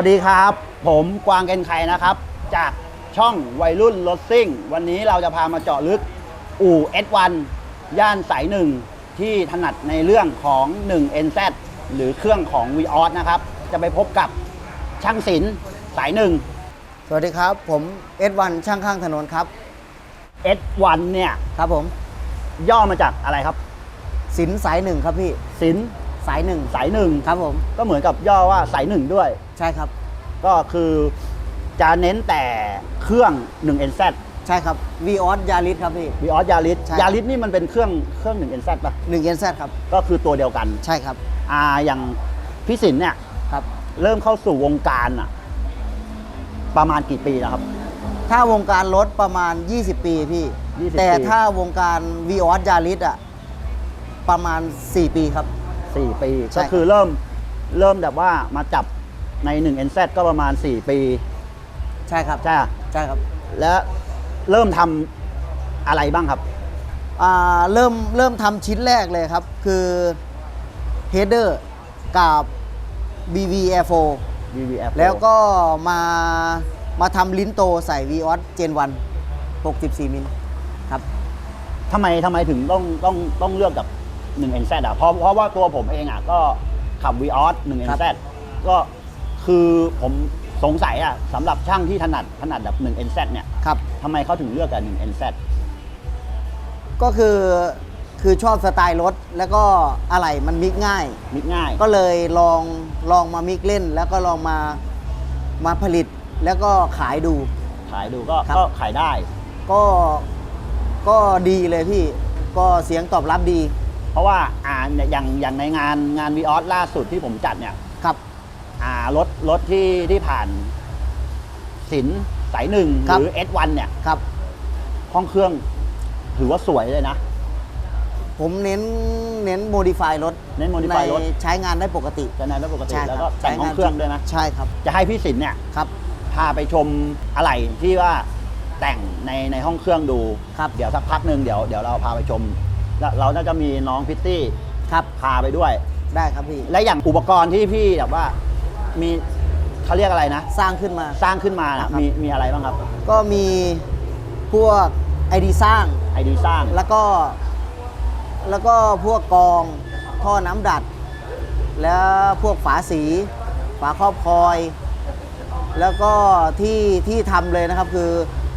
วัสดีครับ ผมกวางเกนไคนะครับ จากช่องวัยรุ่นรถซิ่ง วันนี้เราจะพามาเจาะลึก อู่ S1 ย่านสายหนึ่งที่ถนัดในเรื่องของ 1NZ หรือเครื่องของ v ีออสนะครับ จะไปพบกับช่างศิลป์สายหนึ่ง สวัสดีครับ ผมเอ็ดวันช่างข้างถนนครับ S1 เนี่ย ครับผม ย่อมาจากอะไรครับ สินสายหนึ่งครับพี่ศิลป์ สายหนึ่งสายหนึ่งครับผม ก็เหมือนกับย่อว่าสายหนึ่งด้วย ใช่ครับ ก็คือจะเน้นแต่เครื่อง 1NZ ใช่ครับวีออสยาริสครับพี่วีออสยาริสใช่ ยาริสนี่มันเป็นเครื่องเครื่อง 1NZ ป่ะ หนึ่งเอ็นแซครับ ก็คือตัวเดียวกันใช่ครับอ่าอย่างพี่สินเนี่ย ครับ เริ่มเข้าสู่วงการอะประมาณกี่ปีแล้วครับ ถ้าวงการรถประมาณ 20 ปีพี่ 20แต่ปี ถ้าวงการวีออสยาริสอะประมาณ 4 ปีครับ 4 ปี ใช่ครัก็บ คือเริ่มเริ่มแบบว่ามาจับใน 1NZ ก็ประมาณ 4 ปีใช่ครับใช่ปะใช่ครับแล้วเริ่มทำอะไรบ้างครับ อ่าเริ่มเริ่มทำชิ้นแรกเลยครับ คือเฮดเดอร์กับ BV Air 4 VVF แล้วก็มามาทำลิ้นโตใส่ v ีออสเจนวัน64 มิลครับ ทำไมทำไมถึงต้องต้องต้องเลือกกับ 1NZ อะเพราะเพราะว่าตัวผมเองอะก็ขับ v ีออสครับ 1NZ ก็คือผมสงสัยอะสำหรับช่างที่ถนัดถนัดแบบ 1NZ เนี่ยครับ ทำไมเขาถึงเลือกกับ 1NZ ก็คือคือชอบสไตล์รถ แล้วก็อะไรมันมิกง่าย มิกง่าย ก็เลยลองลองมามิกเล่น แล้วก็ลองมามาผลิตแล้วก็ขายดู ขายดูก็ครับ ก็ขายได้ ก็ก็ดีเลยพี่ ก็เสียงตอบรับดีเพ ราะว่าอ่าเนี่ยอย่างอย่างในงานงาน v ีออสล่าสุดที่ผมจัดเนี่ยครับ อ่ารถรถที่ที่ผ่านสินสายหนึ่งครับหรือ S1 เนี่ยครับ ห้องเครื่องถือว่าสวยเลยนะ ผมเน้นเน้นโมดิฟายรถเน้น modify รถ ใช้งานได้ปกติจะนานได้ปกติใช่แล้วคก็รับแต่งห้องเครื่องด้วยนะ ใช่ครับจะให้พี่สินเนี่ยครับ พาไปชมอะไรที่ว่าแต่งในในห้องเครื่องดู ครับ เดี๋ยวสักพักหนึ่งเดี๋ยวเดี๋ยวเราพาไปชม แล้วเราน่าจะมีน้องพิตตี้ครับพาไปด้วย ได้ครับพี่ และอย่างอุปกรณ์ที่พี่แบบว่ามีเขาเรียกอะไรนะ สร้างขึ้นมา สร้างขึ้นมาครันะบมีมีอะไรบ้างครับก็มีพวกไอดีสร้างไอดีสร้างแล้วก็ แล้วก็พวกกองท่อน้ำดัด แล้วพวกฝาสี ฝาครอบคอย แล้วก็ที่ที่ทำเลยนะครับคือ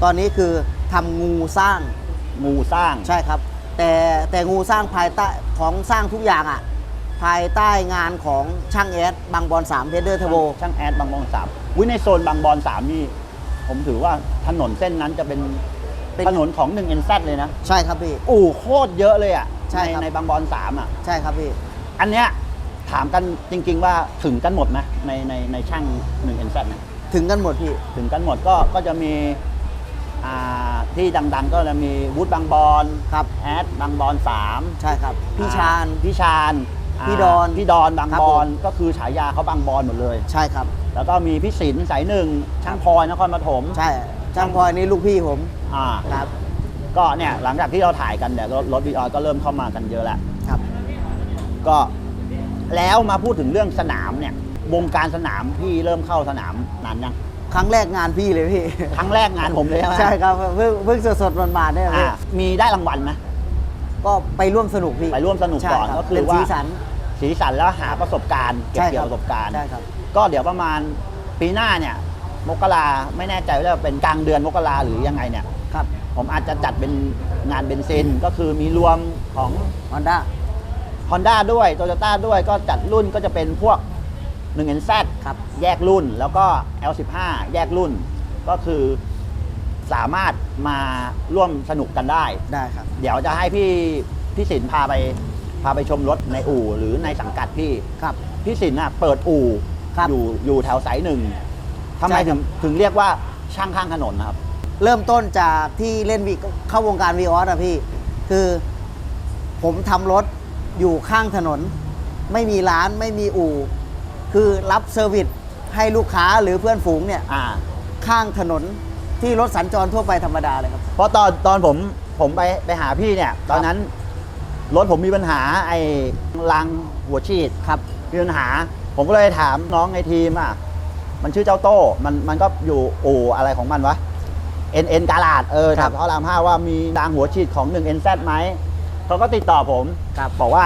ตอนนี้คือทำงูสร้าง งูสร้าง ใช่ครับ แต่แต่งูสร้างภายใต้ของสร้างทุกอย่างอะ่ะภายใต้งานของช่างแอดบางบอล3เพเดอร์เทโบช่างแอดบางบอนสามวิในโซนบางบอนสามนี่ ผมถือว่าถนนเส้นนั้นจะเป็นเป็นถนนของ1 n z เลยนะ ใช่ครับพี่ อู่โคตรเยอะเลยอะใช่ครับในบางบอนสามอะ ใช่ครับพี่ อันเนี้ยถามกันจริง ๆ ว่าถึงกันหมดไหมในในในช่าง1 n z เนี่ยถึงกันหมดพี่ ถึงกันหมดก็ก็จะมี อ่าที่ดังๆก็จะมีวูดบางบอนครับแอดบางบอนสามใช่ครับ พี่ชาญ พี่ชาญาพี่ดอนพี่ดอนบางครับบผอนมก็คือฉายาเขาบางบอนหมดเลย ใช่ครับ แล้วก็มีพี่ศิลป์สายหนึ่งช่างพลอยนครปฐมใช่ช่างพลอยนี่ลูกพี่ผมอ่าครับก็เนี่ยหลังจากที่เราถ่ายกันเนี่ยรถรถวีออก็เริ่มเข้ามากันเยอะแล้ว ครับ ก็แล้วมาพูดถึงเรื่องสนามเนี่ยวงการสนามพี่เริ่มเข้าสนามนานยัง ครั้งแรกงานพี่เลยพี่ ครั้งแรกงานผมเลยใช่ไหมใช่ครับเพิ่งเพิ่งสดๆบานๆเนี่ยอ่าพี่มีได้รางวัลไหมก็ไปร่วมสนุกพี่ไปร่วมสนุกใช่ก่อนรับก็คืเป็อนว่าสีสัน สีสันแล้วหาประสบการณ์เก็บใช่เกี่ยวครับประสบการณ์ใช่ครับ ก็เดี๋ยวประมาณปีหน้าเนี่ย มกราไม่แน่ใจว่าจะเป็นกลางเดือนมกราหรือยังไงเนี่ย ครับผมอาจจะจัดเป็นงานเบนซินก็คือมีรวมของ ฮอนด้า Honda ด้วย Toyota ด้วยก็จัดรุ่นก็จะเป็นพวก 1 n z ครับแยกรุ่นแล้วก็ L15 แยกรุ่น ก็คือสามารถมาร่วมสนุกกันได้ ได้ครับ เดี๋ยวจะให้พี่พี่สินพาไปพาไปชมรถในอู่หรือในสังกัดพี่ครับ พี่สินน่ะเปิดอู่ครับอยู่อยู่แถวสายหนึ่งทำไมใช่ครัถึบงถึงเรียกว่าช่างข้างถนนนะครับ เริ่มต้นจากที่เล่นวีเข้าวงการวีออสอะพี่ คือผมทำรถอยู่ข้างถนน ไม่มีร้านไม่มีอู่ คือรับเซอร์วิสให้ลูกค้าหรือเพื่อนฝูงเนี่ยอ่า ข้างถนนที่รถสัญจรทั่วไปธรรมดาเลยครับ เพราะตอนตอนผมผมไปไปหาพี่เนี่ย ตอนนั้นรถผมมีปัญหาไอ้รางหัวฉีดครับมีปัญหา ผมก็เลยถามน้องในทีมอะมันชื่อเจ้าโต้มันมันก็อยู่อู่อะไรของมันวะ N N กาลาดเออคแถรัวบพระรามห้าว่ามีดางหัวฉีดของ1 N Z ไหมเขาก็ติดต่อผมครับบอกว่า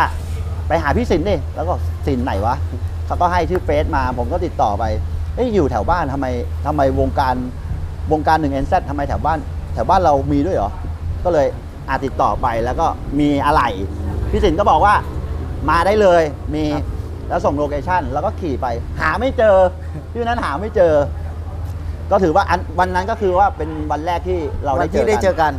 ไปหาพี่สินดิแล้วก็สินไหนวะ เขาก็ให้ชื่อเฟซมา ผมก็ติดต่อไปเอ้ยอยู่แถวบ้านทำไมทำไมวงการวงการ1 N Z ทำไมแถวบ้าน แถวบ้านเรามีด้วยเหรอ ก็เลยอาติดต่อไปแล้วก็มีอะไรพี่สินก็บอกว่ามาได้เลยมีครับแล้วส่งโลเคชั่นแล้วก็ขี่ไป หาไม่เจอที่นั้นหาไม่เจอ ก็ถือว่าอันวันนั้นก็คือว่าเป็นวันแรกที่เราวัได้นเจที่อได้กันเจอกัน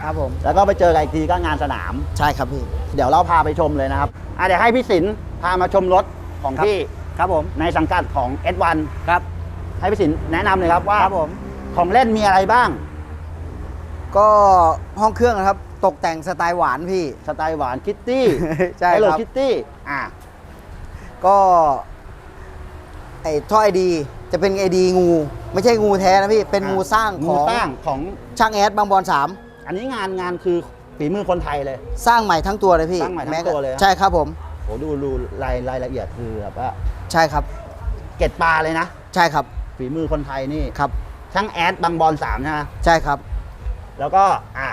ครับผม แล้วก็ไปเจอกันอีกทีก็งานสนาม ใช่ครับพี่ เดี๋ยวเราพาไปชมเลยนะครับอะเดี๋ยวให้พี่สินพามาชมรถ ของครับ พี่ครับผมในสังกัดของ S1 ครับ ให้พี่สินแนะนำเลยครับว่าครับผม ของเล่นมีอะไรบ้าง ก็ห้องเครื่องนะครับ ตกแต่งสไตล์หวานพี่ สไตล์หวานคิตตี้ ใช่โลครับ คิตตี้อะก็ไอ้ท่อไอดีจะเป็นไอดีงู ไม่ใช่งูแท้นะพี่ เป็นงูสร้างขงูองสร้างของช่างแอดบางบอนสามอันนี้งานงานคือฝีมือคนไทยเลย สร้างใหม่ทั้งตัวเลยพี่สร้างใหม่ทั้งแกตัวเลยนะใช่ครับผม โหดูดูรายรายละเอียดคือแบบว่าใช่ครับเก็ดปลาเลยนะ ใช่ครับฝีมือคนไทยนี่ครับ ช่างแอดบางบอลสามนะ ใช่ครับ แล้วก็อะ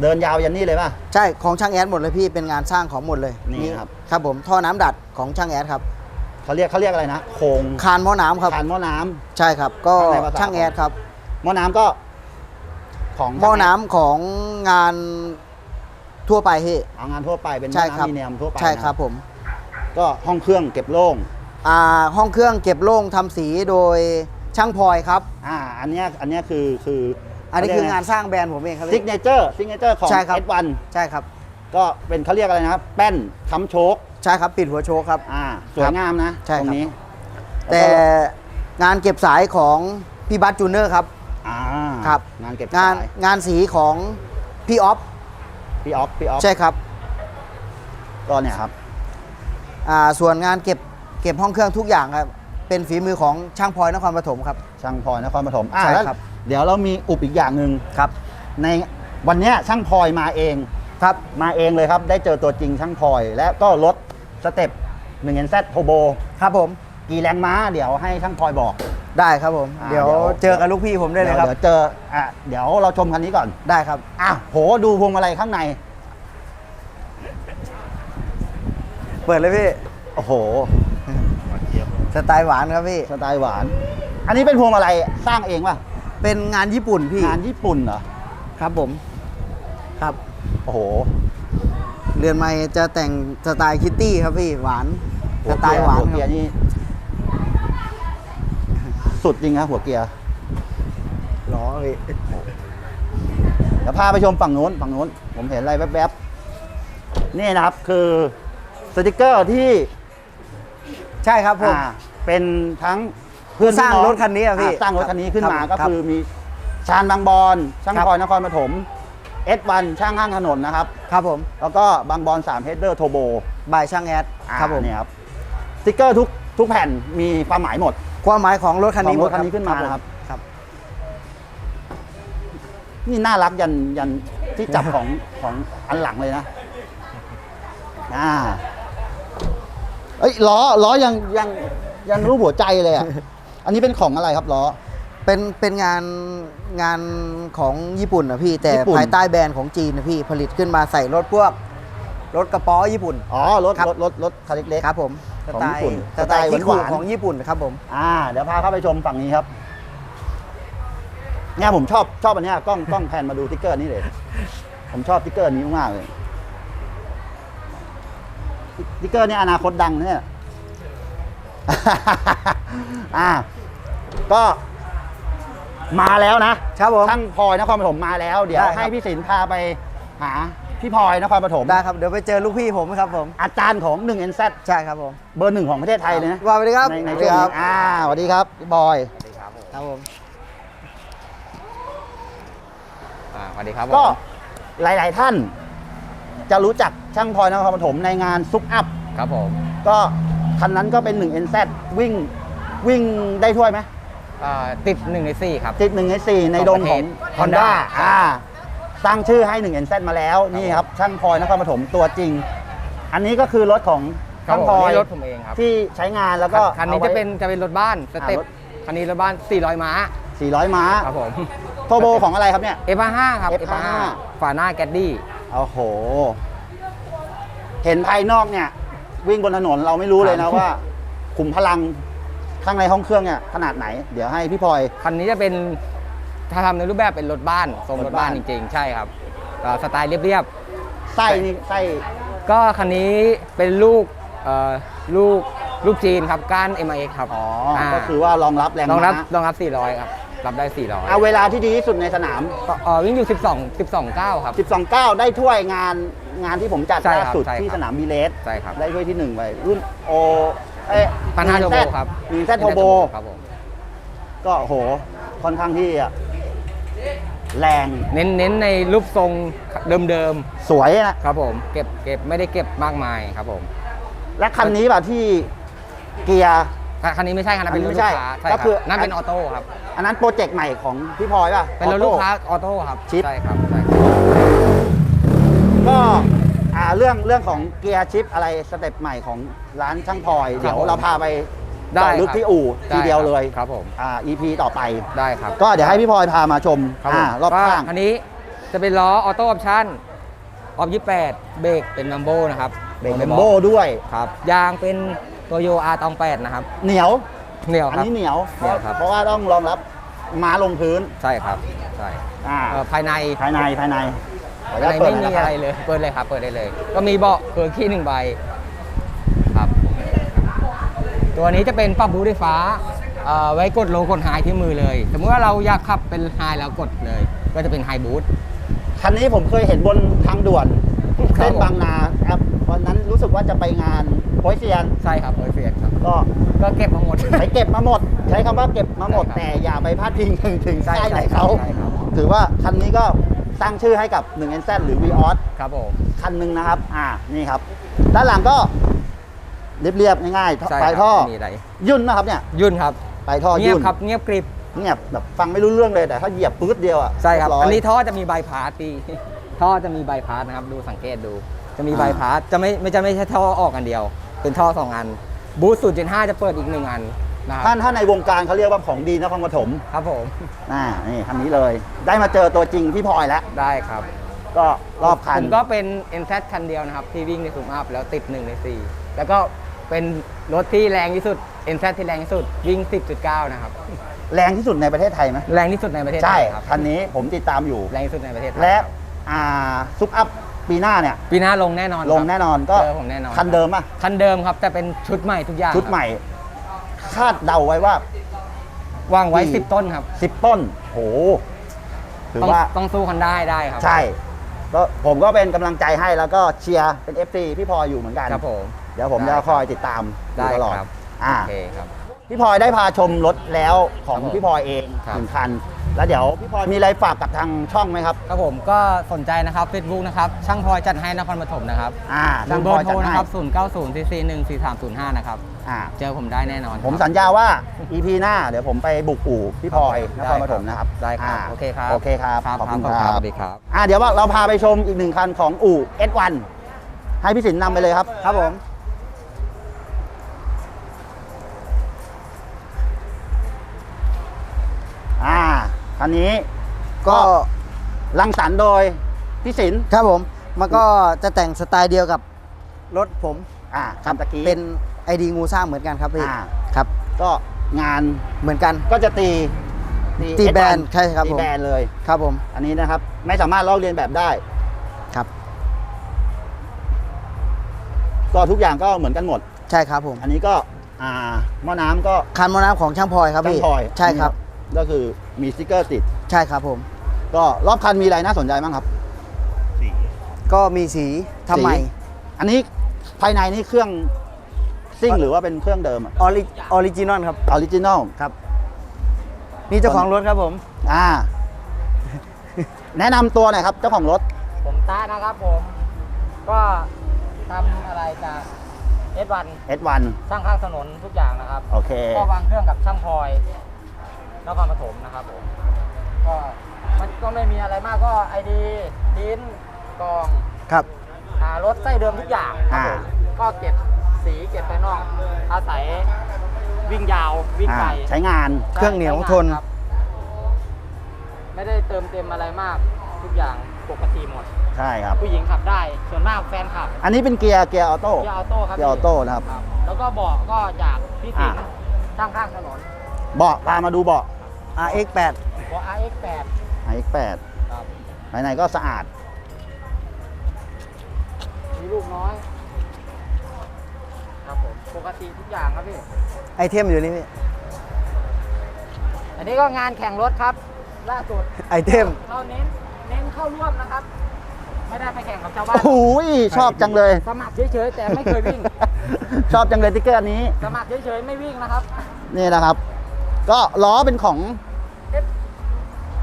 เดินยาวยันนี่เลยป่ะ ใช่ของช่างแอดหมดเลยพี่เป็นงานสร้างของหมดเลยนี่ครับ ครับผมท่อน้ำดัดของช่างแอดครับเขาเรียกเขาเรียกอะไรนะโครงคานหม้อน้ำครับ คานหม้อน้ำ ใช่ครับ ก็ข้างในภาษา ช่างแอดครับหม้อน้ำก็ ของหม้อน้ำของงาน ทั่วไปพี่ เอางานทั่วไปเป็นหม้ใช่อครับน้ำมีเนียมทั่วไปใช่นะครับผมก็ห้องเครื่องเก็บโล่งอ่าห้องเครื่องเก็บโล่งทำสีโดยช่างพลอยครับ อ่าอันเนี้ยอันเนี้ยคือคืออันนี้คืองานสร้างแบรนด์ผมเองครับซิกพี่ เนเจอร์ซิกเนเจอร์ของ ใช่ครับ S1 ใช่ครับ ก็เป็นเขาเรียกอะไรนะครับ แป้นค้ำโชคใช่ครับปิดหัวโชว์ครับ อ่าสวยงามนะใช่ตครรับงนี้แต่งานเก็บสายของพี่บัสจูเนอร์ครับ อ่าครับ งานเก็บงานสายงานสีของพี่ออฟ พี่ออฟพี่ออฟใช่ครับก็เนี่ยครับอ่าส่วนงานเก็บเก็บห้องเครื่องทุกอย่างครับเป็นฝีมือของช่างพลอยนครปฐมครับ ช่างพลอยนครปฐมอ่าใช่แล้วครับ เดี๋ยวเรามีอุบอีกอย่างหนึ่งครับ ในวันเนี้ยช่างพลอยมาเองครับมาเองเลยครับ ได้เจอตัวจริงช่างพลอย และก็รถสเต็ป1นึ่งเอ็นแซโทโบครับผม กี่แรงม้าเดี๋ยวให้ช่างพลอยบอก ได้ครับผม อ่าเดี๋ยวเดี๋ยว เจอกับลูกพี่ผมได้เลยครับ เดี๋ยวเจออะเดี๋ยวเราชมคันนี้ก่อน ได้ครับ อะโหดูพวงมาลัยข้างใน เปิดเลยพี่ โอ้โห สไตล์หวานครับพี่ สไตล์หวาน อันนี้เป็นพวงมาลัยสร้างเองป่ะ เป็นงานญี่ปุ่นพี่ งานญี่ปุ่นเหรอ ครับผม ครับ โอ้โห เรือนไม้จะแต่งสไตล์คิตตี้ครับพี่ หวาน สไตล์หวานหัวคเกียรับร์นี่ สุดจริงครับหัวเกียร์ล้อพี่เดี๋ยวพาไปชมฝั่งนู้นฝั่งนู้น ผมเห็นอะไรแวบๆนี่นะครับคือสติกเกอร์ที่ใช่ครับผมอ่าเป็นทั้งผู้สร้างพี่รถคันนี้อะพี่าสร้างรถคันนี้ขึ้นมาครับก็ครับคือมีชานบางบอนช่างครับพลอยนครปฐม S1 ช่างข้างถนนนะครับ ครับผมแล้วก็บางบอน3 Header Turbo บายช่างแอดอ่าครับผม เนี่ยครับสติกเกอร์ทุกทุกแผ่นมีความหมายหมด ความหมายของรถคันนี้ของรถหมดคันนี้ขึ้นมาผมนะครับครับ นี่น่ารักยันยันที่จับของของอันหลังเลยนะอ่าเอ้ยล้อล้อยังยังยังรูปหัวใจเลยอะ อันนี้เป็นของอะไรครับล้อ เป็นเป็นงานงานของญี่ปุ่นนะพี่ แต่ญี่ปุ่น ภายใต้แบรนด์ของจีนนะพี่ผลิตขึ้นมาใส่รถพวก รถกระป๋อญี่ปุ่น อ๋อรถครับ รถรถรถคันเล็กๆครับผม สของไตญี่ปุ่นล์สสไตไตล์ล์ที่หคู่วานๆ ของญี่ปุ่นครับผมอ่า เดี๋ยวพาเข้าไปชมฝั่งนี้ครับ เนี่ยผมชอบชอบอันเนี้ยกล้องกล้องแพนมาดูสติ๊กเกอร์นี้เลย ผมชอบสติ๊กเกอร์นี้มากๆเลยสติ๊กเกอร์นี้อนาคตดังนะเนี่ย อ่า ก็มาแล้วนะ ครับผม ช่างพลอยนครปฐมมาแล้ว เดี๋ยวได้ครับ ให้พี่ศิลป์พาไปหา พี่พลอยนครปฐมได้ครับ เดี๋ยวไปเจอลูกพี่ผมครับผม อาจารย์ของ1 n z ใช่ครับผม เบอร์หนึ่งของประเทศไทยเลยนะว่าไปเลยครับในในสวัสดีครัช่วงนี้บอ่าสวัสดีครับพี่บอยครับผมอ่าสวัสดีครับก็ผมหลาย ๆ ท่าน จะรู้จักช่างพลอยนครปฐมในงานซุปอัพครับผม ก็คันนั้นก็เป็น1 NZ วิ่งวิ่งได้ถ้วยไหมอ่าติดหนึ่งในสี่ครับ ติด1ใน4ในดงของของประเทศ Honda Honda อ่า ตั้งชื่อให้1 NZ มาแล้วนี่ครับช่างพลอยนครปฐมตัวจริง อันนี้ก็คือรถของครับช่างผมพลอยนี่รถผมเองครับที่ใช้งานแล้วก็คันนี้อาไว้จะเป็นจะเป็นรถบ้านสเต็ปอ่ารถทคันนี้รถบ้าน 400 ม้า400 ม้าครับผม โทโบของอะไรครับเนี่ย F5 ครับ F5 F5 ฝาหน้าแกดดี้ โอ้โห เห็นภายนอกเนี่ย วิ่งบนถนนเราไม่รู้เลยนะว่าขุมพลังข้างในห้องเครื่องเนี่ยขนาดไหน เดี๋ยวให้พี่พลอย คันนี้จะเป็น ถ้าทำในรูปแบบเป็นรถบ้านทรงรรถถบ้าบ้านนจริงๆ ใช่ครับอ่าสไตล์เรียบไส้นี่ไส้ๆ ก็คันนี้เป็นลูกเอ่อลูกลูกจีนครับก้าน MIX ครับอ๋ออ่าก็คือว่ารองรับแรงรองรับม้ารองรับ 400 ครับ รับได้ 400เอาเวลาที่ดีที่สุดในสนามเอ่อวิ่งอยู่ 12 12 9 ครับ 12 9 ได้ถ้วยงานงานที่ผมจัดใช่ล่าครับสุดใช่ครับ ที่สนามบีเลส ใช่ครับ ได้ถ้วยที่หนึ่งไปรุ่นโอเอ๊ะพันห้าโทโบครับหนึ่งแซดโทโบ ครับผม ก็โหค่อนข้างที่อะ แรงเน้นเน้นในรูปทรงเดิมสวยนะ ๆ ครับผม เก็บเก็บไม่ได้เก็บมากมายครับผมและคันนี้แบบที่เกียร์ อะคันนี้ไม่ใช่คันนั้นเป็นรถอันนี้ลูไม่กใช่ค้าใช่ก็ครัคือบนั่นเป็นออโต้ครับ อันนั้นโปรเจกต์ใหม่ของพี่พลอยป่ะ เป็นรถออโต้ลูกค้าออโต้ครับชิป ใช่ครับใช่ครับก็อ่าเรื่องเรื่องของเกียร์ชิปอะไรสเต็ปใหม่ของร้านช่างพลอย เดี๋ยวเราพาไป ได้ต่อลึกครับที่อู่ทีเดียวเลยครับผม อ่า EP ต่อไป ได้ครับก็เดี๋ยวให้พี่พลอยพามาชมครับผอ่ามรอบข้าง ก็อันนี้จะเป็นล้อออโต้ออปชั่นออฟ28เบรกเป็นนัมโบนะครับเบรกเบมโบด้วย ครับยางเป็นตัวโยอาร์ตอง8นะครับเหนียว เหนียวอันครับ นี้เหนียว เหนียวครับ เพราะว่าต้องรองรับม้าลงพื้น ใช่ครับใช่อ่า เอ่อภายในภายในภายในขออนุภายญาในตเปิดไม่หน่อยมีนะคอะรับไรเลยเปิดเลยครับเปิดได้เลย ก็มีเบาะเครื่องขี้หนึ่งใบครับ ตัวนี้จะเป็นปรับบูไฟฟ้าเอ่อไว้กดโลกดไฮที่มือเลย สมมติว่าเราอยากขับเป็นไฮแล้วกดเลย ก็จะเป็นไฮบูทคันนี้ผมเคยเห็นบนทางด่วนครับเส้นบางนาครับวันนั้นรู้สึกว่าจะไปงานโปยเซียนใช่ครับเอเฟียครับก็ก็เก็บมาหมดไปเก็บมาหมด ใช้คำว่าเก็บมาหมดใช่ครับแต่อย่าไปพาดพิงถึงถึงใช่ค่ายไหนใช่ครับเขาใช่ครับถือว่าคันนี้ก็สร้างชื่อให้กับ1 n z หรือ v ีออสครับผมคันหนึ่งนะครับ อ่านี่ครับ ด้านหลังก็ เรียบๆง่ายใช่ๆปลายครับท่อไม่มีอะไร ยุ่นนะครับเนี่ยยุ่นครับ ปลายท่อเงียบยุ่นครับเงียบกริบเงียบแบบฟังไม่รู้เรื่องเลยแต่ถ้าเหยียบปื๊ดเดียวอะใช่ครับ เยอันนี้ยท่อจะมีใบพาสปีท่อจะมีใบพาสนะครับ ดูสังเกตดู จะมีใบพาสจะไม่ไม่จะไม่ใช่ท่อออกอันเดียว เป็นท่อสองอัน บูสต์สูตรเจนห้าจะเปิดอีกหนึ่งอันนะคท่ารับนถ้าในวงการเขาเรียกว่าของดีนครปฐมครับผมอ่านี่คันนี้เลย ได้มาเจอตัวจริงพี่พลอยแล้ว ได้ครับก็รอบคัน ผมก็เป็น NZ คันเดียวนะครับ ที่วิ่งในซูมอัพแล้วติด1ใน4แล้วก็ เป็นรถที่แรงที่สุด NZ ที่แรงที่สุดวิ่ง 10.9 นะครับ แรงที่สุดในประเทศไทยไหมแรงที่สุดในประเทศไทใช่ยครับคันนี้ผมติดตามอยู่ แรงที่สุดในประเทศไทยและครับอ่าซุปอัพปีหน้าเนี่ย ปีหน้าลงแน่นอนลงแน่นอนก็เจอผมแน่นอนคันเดิมอะคันเดิมครับ แต่เป็นชุดใหม่ทุกอย่างชุดใหม่ คาดเดาไว้ว่าวางไว้ กี่ 10 ต้นครับ10 ต้นโหถือต้องว่า ต้องสู้คันได้ได้ครับใช่ก็ผมก็เป็นกำลังใจให้แล้วก็เชียร์เป็น FC พี่พลอยอยู่เหมือนกัน ครับผม เดี๋ยวผมได้จะคอยติดตามอยู่ได้ตลอดครับอ่า โอเคครับ พี่พลอยได้พาชมรถแล้วของครับผมพี่พลอยเองครับ หนึ่งคัน แล้วเดี๋ยวพี่พลอยมีอะไรฝากกับทางช่องไหมครับ ครับผมก็สนใจนะครับ Facebook นะครับช่างพลอยจัดให้นครปฐมนะครับอ่าหรือเบพอลอยร์โทจัดรให้นะครับ090 cc 1 4 3 0 5นะครับอ่า เจอผมได้แน่นอนผมครับสัญญาว่า EP หน้า เดี๋ยวผมไปบุกอู่พี่พลอยนได้ครปฐมนะครับได้ครับาโอเคครับโอเคครับครับขอบคุณครับครับสวัสดีครับ อ่าเดี๋ยวว่าเราพาไปชมอีกหนึ่งคันของอู่ S1 ให้พี่สินนำไปเลยครับ ครับผม อ่าคันนี้ก็รังสรรค์โดยพี่สินครับผม มันก็จะแต่งสไตล์เดียวกับรถผมอ่าครับคำตะกี้เป็นไอดีงูสร้างเหมือนกันครับพี่อ่าครับ ก็งานเหมือนกันก็จะตีตี S1 แบนใช่ครับตีผมแบนเลยครับผม อันนี้นะครับ ไม่สามารถลอกเลียนแบบได้ครับ ก็ทุกอย่างก็เหมือนกันหมด ใช่ครับผม อันนี้ก็อ่าหม้อน้ำก็คันมอน้ำของช่างพลอยครับตั้งพี่พลอยใช่ครับ ก็คือมีสติกเกอร์ติด ใช่ครับผม ก็รอบคันมีอะไรน่าสนใจบ้างครับก็มีสีทำใหม่ สี อันนี้ภายในนี่เครื่องซิ่งหรือว่าเป็นเครื่องเดิมออริออริจินอลครับ ออริจินอล ครับ นี่เจ้าของรถครับผม อ่า แนะนำตัวหน่อยครับ เจ้าของรถ ผมตานะครับผม ก็ทำอะไรจาก S1 S1 สร้างข้างถนนทุกอย่างนะครับ โอเค ก็วางเครื่องกับช่างพลอย นครปฐมนะครับผมก็มันก็ไม่มีอะไรมากก็ไอดีลิ้นกล่อง ครับ อ่ารถไส้เดิมทุกอย่างครับผมอ่าก็เก็บสีเก็บภายนอก อาศัยวิ่งยาววิ่งอ่าไกลใช้งานเครื่องเหนียวทนครับไม่ได้เติมเต็มอะไรมากทุกอย่างปกติหมด ใช่ครับ ผู้หญิงขับได้ส่วนมากแฟนขับอันนี้เป็นเกียร์เกียร์ออโต้ เกียร์ออโต้ครับเกียร์ออโต้นะครับครับแล้วก็เบอกก็จากพี่สิงห์อ่าข้างข้างถนนเบาะพามาดูเบาะ RX8 เบาะ RX8 iX8 ครับภายในก็สะอาด มีลูกน้อย ครับผมปกติทุกอย่างครับพี่ ไอเทมอยู่นี่พี่ อันนี้ก็งานแข่งรถครับ ล่าสุดไอเทม เราเน้นเน้นเข้าร่วมนะครับ ไม่ได้ไปแข่งกับชาวบ้าโอ้นโหชอบจังเลย สมัครเฉยๆแต่ไม่เคยวิ่ง ชอบจังเลยติ๊กเกอร์อันนี้ สมัครเฉยๆไม่วิ่งนะครับ นี่นะครับ ก็ล้อเป็นของ F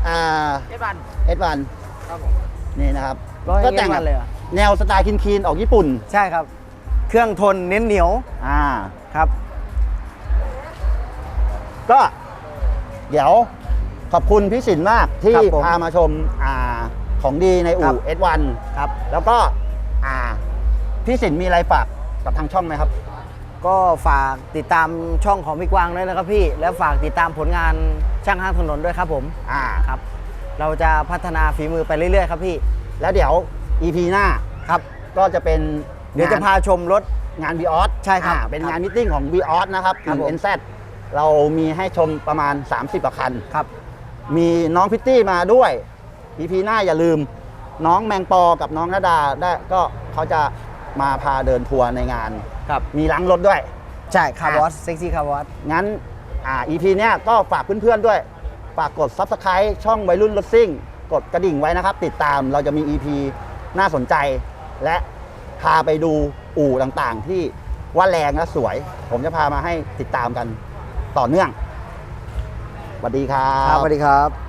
อ่าเอบันเอสวันครับผมนี่นะครับ ร้อยก็เอแต่งสวันเลยเหรอแนวสไตล์คีนๆออกญี่ปุ่น ใช่ครับ เครื่องทนเน้นเหนียวอ่า ครับ ก็เดี๋ยวขอบคุณพี่สินมากที่ครับผมพามาชมอ่าของดีในครัอู่บ S1 ครับ แล้วก็อ่าพี่สินมีอะไรฝากกับทางช่องไหมครับ ก็ฝากติดตามช่องของพี่กวางด้วยนะครับพี่ แล้วฝากติดตามผลงานช่างห้างถนนด้วยครับผมอ่า ครับ เราจะพัฒนาฝีมือไปเรื่อยๆครับพี่ แล้วเดี๋ยว EP หน้าครับ ก็จะเป็นเดี๋ยวจะพาชมรถ งาน v ีออสใช่ครับเป็นงานมิทติ้งของ v ีออสนะครับครับผม เอ็นแซเรามีให้ชมประมาณ 30กว่าคัน ครับ มีน้องพิตตี้มาด้วย EP หน้าอย่าลืม น้องแมงปอกับน้องนาดาได้ก็เขาจะมาพาเดินทัวร์ในงาน ครับ มีล้างรถด้วย ใช่คาร์บอสเซ็กซี่คาร์บอสงั้นอ่า EP เนี้ยก็ฝากเพื่อนๆด้วย ฝากกด Subscribe ช่องวัยรุ่นรถซิ่ง กดกระดิ่งไว้นะครับ ติดตามเราจะมี EP น่าสนใจและพาไปดูอู่ต่างๆ ที่ว่าแรงและสวย ผมจะพามาให้ติดตามกันต่อเนื่องสวัสดีครัครับบสวัสดีครับ